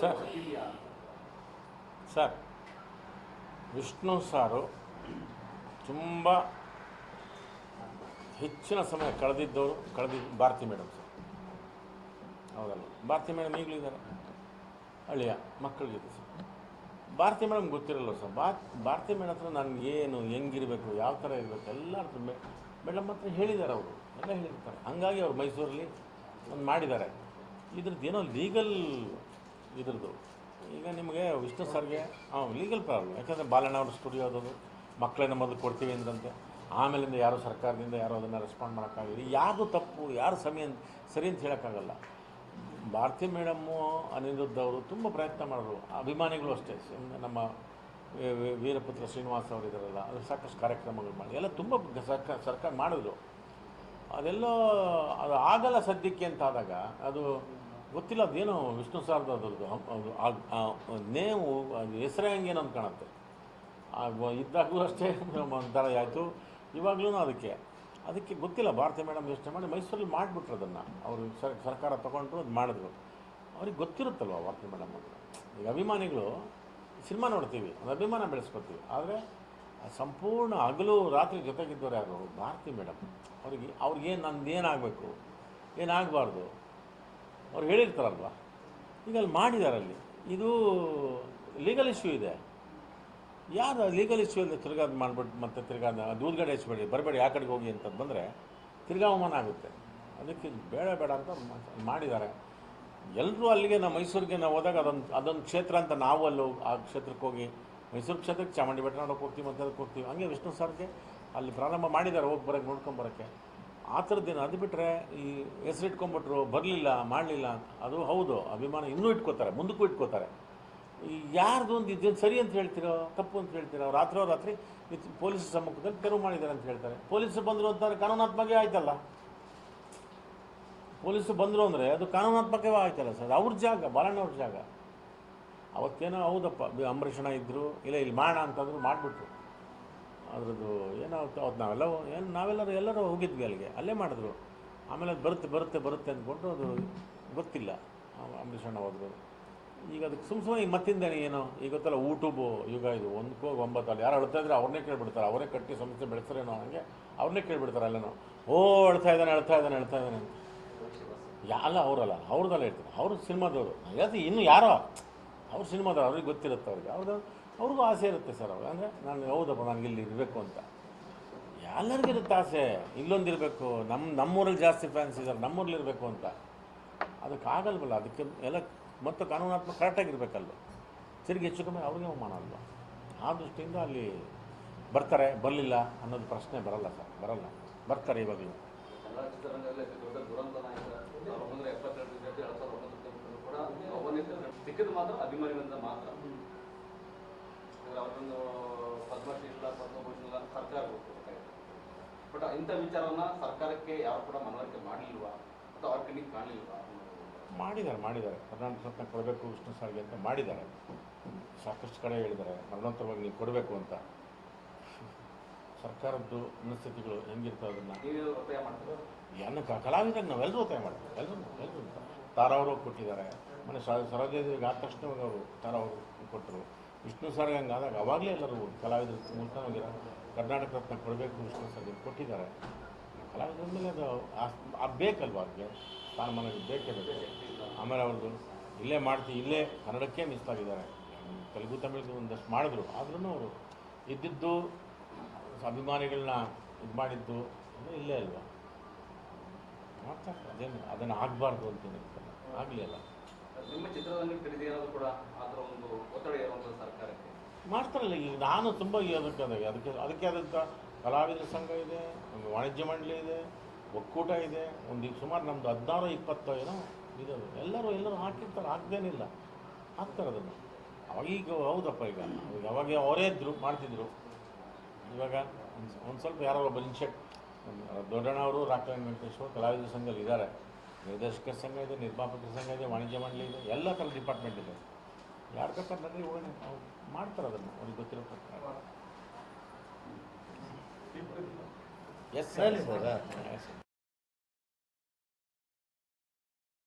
Sir sir, Vishnu ಸಾರು ತುಂಬ ಹೆಚ್ಚಿನ ಸಮಯ ಕಳೆದಿದ್ದವರು ಕಳೆದಿದ್ದು ಭಾರತಿ ಮೇಡಮ್ ಸರ್. ಹೌದಲ್ಲ? ಭಾರತಿ ಮೇಡಮ್ ಈಗಲೂ ಇದ್ದಾರೆ. ಮಕ್ಕಳ ಜೊತೆ ಸರ್. ಭಾರತಿ ಮೇಡಮ್ ಗೊತ್ತಿರಲ್ಲ ಸರ್ ಬಾ ಭಾರತಿ ಮೇಡಮ್ ಹತ್ರ ನಾನು ಏನು, ಹೆಂಗಿರಬೇಕು, ಯಾವ ಥರ ಇರಬೇಕು ಎಲ್ಲ ಮೇಡಮ್ ಹತ್ರ ಹೇಳಿದ್ದಾರೆ ಅವರು, ಎಲ್ಲ ಹೇಳಿರ್ತಾರೆ. ಹಂಗಾಗಿ ಅವ್ರು ಮೈಸೂರಲ್ಲಿ ಒಂದು ಮಾಡಿದ್ದಾರೆ. ಇದ್ರದ್ದು ಏನೋ ಲೀಗಲ್ ಇದ್ರದ್ದು. ಈಗ ನಿಮಗೆ ವಿಷ್ಣು ಸರ್ಗೆ ಹಾಂ ಲೀಗಲ್ ಪ್ರಾಬ್ಲಮ್ ಯಾಕಂದರೆ ಬಾಲಣ್ಣ ಅವ್ರ ಸ್ಟುಡಿಯೋ ಅದು ಮಕ್ಕಳನ್ನ ಮೊದಲು ಕೊಡ್ತೀವಿ ಅಂದ್ರಂತೆ. ಆಮೇಲಿಂದ ಯಾರು ಸರ್ಕಾರದಿಂದ ಯಾರು ಅದನ್ನು ರೆಸ್ಪಾಂಡ್ ಮಾಡೋಕ್ಕಾಗಲಿ ಯಾರು ತಪ್ಪು, ಯಾರು ಸಮಯ ಸರಿ ಅಂತ ಹೇಳೋಕ್ಕಾಗಲ್ಲ. ಭಾರತಿ ಮೇಡಮ್ಮು ಅನಿರುದ್ಧ ಅವರು ತುಂಬ ಪ್ರಯತ್ನ ಮಾಡಿದ್ರು. ಅಭಿಮಾನಿಗಳು ಅಷ್ಟೇ. ನಮ್ಮ ವೀರಪುತ್ರ ಶ್ರೀನಿವಾಸ್ ಅವರು ಇದ್ದಾರಲ್ಲ ಅದು ಸಾಕಷ್ಟು ಕಾರ್ಯಕ್ರಮಗಳು ಮಾಡಿ. ಎಲ್ಲ ತುಂಬ ಸರ್ಕಾರ ಸರ್ಕಾರ ಮಾಡಿದ್ರು. ಅದೆಲ್ಲೋ, ಅದು ಆಗಲ್ಲ ಸದ್ಯಕ್ಕೆ ಅಂತ ಆದಾಗ, ಅದು ಗೊತ್ತಿಲ್ಲ, ಅದೇನೋ ವಿಷ್ಣು ಸಾರ್ದು ಅದರದ್ದು ನೇವು ಅದು ಹೆಸರೇ ಹಂಗೆ ಅಂತ ಕಾಣುತ್ತೆ ಇದ್ದಾಗಲೂ ಅಷ್ಟೇ ಒಂಥರ ಆಯಿತು. ಇವಾಗಲೂ ಅದಕ್ಕೆ. ಅದಕ್ಕೆ ಗೊತ್ತಿಲ್ಲ ಭಾರತಿ ಮೇಡಮ್ ಯೋಚನೆ ಮಾಡಿ ಮೈಸೂರಲ್ಲಿ ಮಾಡಿಬಿಟ್ರು ಅದನ್ನು. ಅವರು ಸರ್, ಸರ್ಕಾರ ತೊಗೊಂಡ್ರು, ಅದು ಮಾಡಿದ್ರು. ಅವ್ರಿಗೆ ಗೊತ್ತಿರುತ್ತಲ್ವ ಭಾರತಿ ಮೇಡಮ್ ಅಂತ ಈಗ ಅಭಿಮಾನಿಗಳು ಸಿನಿಮಾ ನೋಡ್ತೀವಿ, ಒಂದು ಅಭಿಮಾನ ಬೆಳೆಸ್ಕೊತೀವಿ. ಆದರೆ ಸಂಪೂರ್ಣ ಹಗಲು ರಾತ್ರಿ ಜೊತೆಗಿದ್ದವ್ರು ಯಾರು ಭಾರತಿ ಮೇಡಮ್. ಅವ್ರಿಗೆ ಏನು, ನಂದು ಏನಾಗಬೇಕು ಏನಾಗಬಾರ್ದು ಅವ್ರು ಹೇಳಿರ್ತಾರಲ್ವ? ಈಗ ಅಲ್ಲಿ ಮಾಡಿದ್ದಾರೆ ಅಲ್ಲಿ ಇದು ಲೀಗಲ್ ಇಶ್ಯೂ ಇದೆ. ಯಾರು ಲೀಗಲ್ ಇಶ್ಯೂ ಅಂದರೆ ತಿರ್ಗಾ ಅದು ಮಾಡ್ಬಿಟ್ಟು ಮತ್ತೆ ತಿರ್ಗಾ ಅದು ಹಚ್ಚಬೇಡಿ ಬರಬೇಡಿ, ಆ ಕಡೆಗೆ ಹೋಗಿ ಅಂತ ಬಂದರೆ ತಿರ್ಗಾ ಅವಮಾನ ಆಗುತ್ತೆ. ಅದಕ್ಕೆ ಬೇಡ ಬೇಡ ಅಂತ ಮಾಡಿದ್ದಾರೆ. ಎಲ್ಲರೂ ಅಲ್ಲಿಗೆ ನಾವು ಮೈಸೂರಿಗೆ ನಾವು ಹೋದಾಗ ಅದೊಂದು ಅದೊಂದು ಕ್ಷೇತ್ರ ಅಂತ ನಾವು ಅಲ್ಲಿ ಆ ಕ್ಷೇತ್ರಕ್ಕೆ ಹೋಗಿ ಮೈಸೂರು ಕ್ಷೇತ್ರಕ್ಕೆ ಚಾಮುಂಡಿ ಬೆಟ್ಟ ನೋಡೋಕೆ ಹೋಗ್ತೀವಿ ಮತ್ತೆ ಅದಕ್ಕೆ ಹೋಗ್ತೀವಿ. ಹಂಗೆ ವಿಷ್ಣು ಸರ್ಗೆ ಅಲ್ಲಿ ಪ್ರಾರಂಭ ಮಾಡಿದ್ದಾರೆ, ಹೋಗಿ ಬರೋಕ್ಕೆ. ನೋಡ್ಕೊಂಬರೋಕ್ಕೆ ಆ ಥರದ್ದೇನು ಅದು ಬಿಟ್ಟರೆ ಈ ಹೆಸರು ಇಟ್ಕೊಂಡ್ಬಿಟ್ರು, ಬರಲಿಲ್ಲ, ಮಾಡಲಿಲ್ಲ ಅದು ಹೌದು, ಅಭಿಮಾನ ಇನ್ನೂ ಇಟ್ಕೋತಾರೆ, ಮುಂದಕ್ಕೂ ಇಟ್ಕೋತಾರೆ. ಯಾರ್ದು ಒಂದು ಇದೇನು ಸರಿ ಅಂತ ಹೇಳ್ತೀರೋ, ತಪ್ಪು ಅಂತ ಹೇಳ್ತೀರೋ, ರಾತ್ರೋ ರಾತ್ರಿ ಪೊಲೀಸ್ ಸಮ್ಮುಖದಲ್ಲಿ ತೆರವು ಮಾಡಿದ್ದಾರೆ ಅಂತ ಹೇಳ್ತಾರೆ. ಪೊಲೀಸರು ಬಂದರು ಅಂತಾರೆ ಕಾನೂನಾತ್ಮಕವೇ ಆಯ್ತಲ್ಲ? ಪೊಲೀಸರು ಬಂದರು ಅಂದರೆ ಅದು ಕಾನೂನಾತ್ಮಕವೇ ಆಯ್ತಲ್ಲ ಸರ್? ಅವ್ರ ಜಾಗ ಬಾಲಣ್ಣವ್ರ ಜಾಗ. ಅವತ್ತೇನೋ ಹೌದಪ್ಪ ಅಂಬರೀಷಣ ಇದ್ದರು ಇಲ್ಲ ಇಲ್ಲಿ ಮಾಡೋಣ ಅಂತಂದ್ರು ಮಾಡಿಬಿಟ್ರು. ಅದ್ರದ್ದು ಏನೋ ಅವತ್ತು ಅವತ್ತು ನಾವೆಲ್ಲ ಏನು, ನಾವೆಲ್ಲರೂ ಎಲ್ಲರೂ ಹೋಗಿದ್ವಿ ಅಲ್ಲಿಗೆ, ಅಲ್ಲೇ ಮಾಡಿದ್ರು. ಆಮೇಲೆ ಅದು ಬರುತ್ತೆ ಬರುತ್ತೆ ಬರುತ್ತೆ ಅಂದ್ಕೊಂಡು ಅದು ಗೊತ್ತಿಲ್ಲ ಅಂಬರೀಷ್ ಅಂಬರೀಷಣ್ಣ ಹೋದ್ರು. ಈಗ ಅದಕ್ಕೆ ಸುಮ್ಮ ಸುಮ್ಮನೆ ಈಗ ಮತ್ತಿಂದ ಏನು, ಈಗ ಗೊತ್ತಲ್ಲ, ಯೂಟ್ಯೂಬು ಯುಗ ಇದು ಒಂದಕ್ಕೂ ಒಂಬತ್ತು ಅಲ್ಲಿ ಯಾರು ಅಳ್ತಾ ಇದ್ರೆ ಅವ್ರನ್ನೇ ಕೇಳ್ಬಿಡ್ತಾರೆ, ಅವರೇ ಕಟ್ಟಿ ಸಮಸ್ಯೆ ಬೆಳೆಸ್ತಾರೇನೋ ಹಂಗೆ ಅವ್ರನ್ನೇ ಕೇಳ್ಬಿಡ್ತಾರೆ ಅಲ್ಲೇನೋ ಓ, ಅಳ್ತಾ ಇದ್ದಾನೆ ಅಳ್ತಾ ಇದ್ದಾನೆ ಅಳ್ತಾ ಇದ್ದಾನೆ ಅಂತ. ಯಾಲ್ಲ ಅವರಲ್ಲ ಅವ್ರದ್ದಲ್ಲ ಹೇಳ್ತೀನಿ ಅವರು ಸಿನಿಮಾದವರು. ಯಾಕೆ ಇನ್ನು ಯಾರೋ ಅವ್ರು ಸಿನಿಮಾದವ್ರು ಅವ್ರಿಗೆ ಗೊತ್ತಿರುತ್ತೆ ಅವ್ರಿಗೆ. ಅವ್ರದ್ದು ಅವ್ರಿಗೂ ಆಸೆ ಇರುತ್ತೆ ಸರ್ ಅವ್ರು ಅಂದರೆ ನಾನು ಹೌದಪ್ಪ ನನಗೆ ಇಲ್ಲಿ ಇರಬೇಕು ಅಂತ. ಎಲ್ಲರಿಗೂ ಇರುತ್ತೆ ಆಸೆ. ಇಲ್ಲೊಂದಿರಬೇಕು ನಮ್ಮ ನಮ್ಮೂರಲ್ಲಿ ಜಾಸ್ತಿ ಫ್ಯಾನ್ಸ್ ಇದ್ದಾರೆ ನಮ್ಮೂರಲ್ಲಿ ಇರಬೇಕು ಅಂತ. ಅದಕ್ಕೆ ಆಗಲ್ವಲ್ಲ ಅದಕ್ಕೆ ಎಲ್ಲ ಮತ್ತು ಕಾನೂನಾತ್ಮಕ ಕರೆಕ್ಟಾಗಿರ್ಬೇಕಲ್ವ ತಿರುಗಿ ಹೆಚ್ಚು ಕಮ್ಮಿ ಅವ್ರಿಗೆ ಅವಮಾನ ಅಲ್ವ? ಆ ದೃಷ್ಟಿಯಿಂದ ಅಲ್ಲಿ ಬರ್ತಾರೆ, ಬರಲಿಲ್ಲ ಅನ್ನೋದು ಪ್ರಶ್ನೆ ಬರಲ್ಲ ಸರ್. ಬರಲ್ಲ. ಬರ್ತಾರೆ ಇವಾಗಲೂ. ಎಲ್ಲ ಚಿತ್ರರಂಗದಲ್ಲಿ ದೊಡ್ಡ ದುರಂತ ಅವನಿಗೆ ಸಿಕ್ಕಿದ್ದು ಮಾತ್ರ ಅಭಿಮಾನಿಗಳಿಂದ ಮಾತ್ರ. ಅಂದ್ರೆ ಅವರೊಂದು ಪದ್ಮಶ್ರೀ ಇಲ್ಲ ಪದ್ಮಭೂಷಣ ಇಲ್ಲ ಸರ್ಕಾರ ಬಟ್ ಇಂಥ ವಿಚಾರವನ್ನ ಸರ್ಕಾರಕ್ಕೆ ಯಾರು ಕೂಡ ಮನವರಿಕೆ ಮಾಡಲಿಲ್ವಾ ಅಥವಾ ಅವ್ರ ಕಣ್ಣಿಗೆ ಕಾಣಲಿಲ್ವಾ? ಮಾಡಿದ್ದಾರೆ ಮಾಡಿದ್ದಾರೆ. ಕರ್ನಾಟಕ ಸರ್ಕಾರ ಕೊಡಬೇಕು ವಿಷ್ಣು ಸಾರಿಗೆ ಅಂತ ಮಾಡಿದ್ದಾರೆ. ಸಾಕಷ್ಟು ಕಡೆ ಹೇಳಿದ್ದಾರೆ. ಮರಣೋತ್ತರವಾಗಿ ನೀವು ಕೊಡಬೇಕು ಅಂತ. ಸರ್ಕಾರದ್ದು ಮನಸ್ಥಿತಿಗಳು ಹೆಂಗಿರ್ತವೆ ಅದನ್ನು? ನೀವು ಒತ್ತಾಯ ಮಾಡ್ತೀರಾ? ಏನು ಕಲಾವಿದಾಗ ನಾವೆಲ್ಲರೂ ಒತ್ತಾಯ ಮಾಡ್ತೀವಿ. ಎಲ್ಲರೂ ಎಲ್ಲರೂ ತಾರಾ ಅವರು ಕೊಟ್ಟಿದ್ದಾರೆ. ಮನೆ ಸರೋಜಾದೇವಿ ಆದ ತಕ್ಷಣ ಅವರು ತಾರ ಅವರು ಕೊಟ್ಟರು. ವಿಷ್ಣು ಸರ್ಗೆ ಹಂಗಾದಾಗ ಅವಾಗಲೇ ಎಲ್ಲರೂ ಕಲಾವಿದರು ಮೂಲಕ ಹೋಗಿರೋ ಕರ್ನಾಟಕ ರತ್ನ ಕೊಡಬೇಕು ವಿಷ್ಣು ಸರ್ ಕೊಟ್ಟಿದ್ದಾರೆ. ಕಲಾವಿದ್ರ ಮೇಲೆ ಅದು ಆ- ಬೇಕಲ್ವ ಅವ್ರಿಗೆ? ಸ್ಥಾನಮಾನ ಬೇಕೇ ಬೇಕು? ಆಮೇಲೆ ಅವ್ರದ್ದು ಇಲ್ಲೇ ಮಾಡ್ತೀವಿ ಇಲ್ಲೇ ಕನ್ನಡಕ್ಕೆ ಮಿಸ್ತಾಗಿದ್ದಾರೆ ತೆಲುಗು, ತಮಿಳಿಗೆ ಒಂದಷ್ಟು ಮಾಡಿದ್ರು. ಆದ್ರೂ ಅವರು ಇದ್ದಿದ್ದು ಅಭಿಮಾನಿಗಳನ್ನ ಇದು ಮಾಡಿದ್ದು ಅದು ಇಲ್ಲೇ ಅಲ್ವಾ? ಮಾಡ್ತಾರೆ ಅದೇನು, ಅದನ್ನು ಆಗಬಾರ್ದು ಅಂತ ಆಗಲಿ ಅಲ್ಲ. ನಿಮ್ಮ ಚಿತ್ರರಂಗ ಖರೀದಿ ಕೂಡ ಥರ ಒಂದು ಒತ್ತಡ ಸರ್ಕಾರಕ್ಕೆ. ಮಾಡ್ತಾರಲ್ಲ, ಈಗ ನಾನು ತುಂಬ ಅದಕ್ಕೆ ಅದಕ್ಕೆ ಅದಕ್ಕೆ ಆದಂಥ ಕಲಾವಿದರ ಸಂಘ ಇದೆ, ಒಂದು ವಾಣಿಜ್ಯ ಮಂಡಳಿ ಇದೆ, ಒಕ್ಕೂಟ ಇದೆ, ಒಂದು ಈಗ ಸುಮಾರು ನಮ್ಮದು ಹದಿನಾರು, ಇಪ್ಪತ್ತು ಏನೋ ಇದೆ ಎಲ್ಲರೂ ಎಲ್ಲರೂ ಹಾಕಿರ್ತಾರೆ, ಹಾಕ್ದೇನಿಲ್ಲ. ಹಾಕ್ತಾರೆ ಅದನ್ನು. ಅವಾಗ ಈಗ ಹೌದಪ್ಪ ಈಗ. ಈಗ ಅವಾಗ ಅವರೇ ಇದ್ದರು ಮಾಡ್ತಿದ್ರು. ಇವಾಗ ಒಂದು ಸ್ವಲ್ಪ ಯಾರೋ ಒಬ್ಬ ದೊಡ್ಡಣ್ಣ ಅವರು, ರಾಕ್ಲೈನ್ ವೆಂಕಟೇಶ್ವರ ಕಲಾವಿದರ ಸಂಘದಲ್ಲಿ ಇದ್ದಾರೆ ನಿರ್ದೇಶಕರ ಸಂಘ ಇದೆ ನಿರ್ಮಾಪಕರ ಸಂಘ ಇದೆ ವಾಣಿಜ್ಯ ಮಂಡಳಿ ಇದೆ ಎಲ್ಲ ಥರ ಡಿಪಾರ್ಟ್ಮೆಂಟ್ ಇದೆ. ಯಾರು ಕರ್ತಾರೆ ನನಗೆ ಹೋಗೋಣ. ಅವ್ರು ಮಾಡ್ತಾರೆ ಅದನ್ನು ಅವ್ರಿಗೆ ಗೊತ್ತಿರೋ ಪ್ರಕಾರ. Yes sir sir. ಎಸ್